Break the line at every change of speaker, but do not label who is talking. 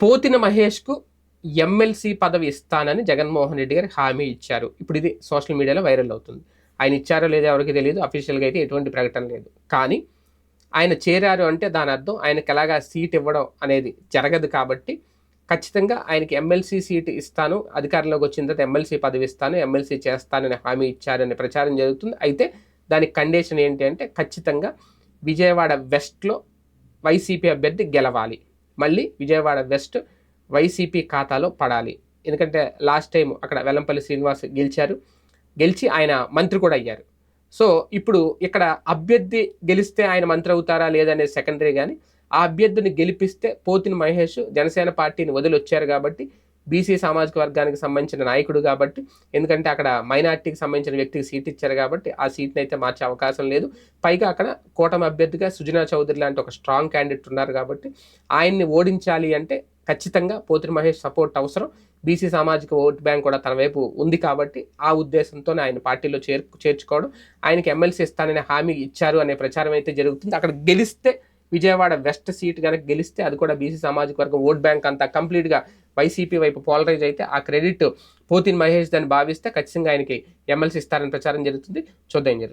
Pothina మహేష్కు MLC పదవి ఇస్తానని జగన్మోహన్ రెడ్డి గారు హామీ ఇచ్చారు. ఇప్పుడు ఇది సోషల్ మీడియాలో వైరల్ అవుతుంది. ఆయన ఇచ్చారో లేదో ఎవరికి తెలియదు అఫీషియల్గా అయితే ఎటువంటి ప్రకటన లేదు. కానీ ఆయన చేరారు అంటే దాని అర్థం ఆయనకి ఎలాగా సీట్ ఇవ్వడం అనేది జరగదు కాబట్టి ఖచ్చితంగా ఆయనకి ఎమ్మెల్సీ సీట్ ఇస్తాను. అధికారంలోకి వచ్చిన తర్వాత ఎమ్మెల్సీ పదవి ఇస్తాను. ఎమ్మెల్సీ చేస్తానని హామీ ఇచ్చారనే ప్రచారం జరుగుతుంది. అయితే దానికి కండిషన్ ఏంటి అంటే ఖచ్చితంగా విజయవాడ వెస్ట్లో వైసీపీ అభ్యర్థి గెలవాలి. మళ్ళీ విజయవాడ వెస్ట్ వైసీపీ ఖాతాలో పడాలి. ఎందుకంటే లాస్ట్ టైం అక్కడ వెల్లంపల్లి శ్రీనివాస్ గెలిచారు. గెలిచి ఆయన మంత్రి కూడా అయ్యారు. సో ఇప్పుడు ఇక్కడ అభ్యర్థి గెలిస్తే ఆయన మంత్రి అవుతారా లేదనేది సెకండరీ కానీ ఆ అభ్యర్థిని గెలిపిస్తే పోతిని మహేష్ జనసేన పార్టీని వదిలి వచ్చారు కాబట్టి బీసీ సామాజిక వర్గానికి సంబంధించిన నాయకుడు కాబట్టి ఎందుకంటే అక్కడ మైనార్టీకి సంబంధించిన వ్యక్తికి సీట్ ఇచ్చారు కాబట్టి ఆ సీట్ని అయితే మార్చే అవకాశం లేదు. పైగా అక్కడ కూటమి అభ్యర్థిగా సుజనా చౌదరి లాంటి ఒక స్ట్రాంగ్ క్యాండిడేట్ ఉన్నారు కాబట్టి ఆయన్ని ఓడించాలి అంటే ఖచ్చితంగా పోతిరి మహేష్ సపోర్ట్ అవసరం. బీసీ సామాజిక ఓట్ బ్యాంక్ కూడా తన వైపు ఉంది కాబట్టి ఆ ఉద్దేశంతోనే ఆయన పార్టీలో చేర్ చేర్చుకోవడం. ఆయనకి ఎమ్మెల్సీ ఇస్తాననే హామీ ఇచ్చారు అనే ప్రచారం అయితే జరుగుతుంది. అక్కడ గెలిస్తే విజయవాడ వెస్ట్ సీట్ కనుక గెలిస్తే అది కూడా బీసీ సామాజిక వర్గం ఓట్ బ్యాంక్ అంతా కంప్లీట్గా వైసీపీ వైపు పోలరైజ్ అయితే ఆ క్రెడిట్ పోతిన్ మహేష్ దాన్ని భావిస్తే ఖచ్చితంగా ఆయనకి ఎమ్మెల్సీ ఇస్తారని ప్రచారం జరుగుతుంది. చూద్దాం జరుగుతుంది.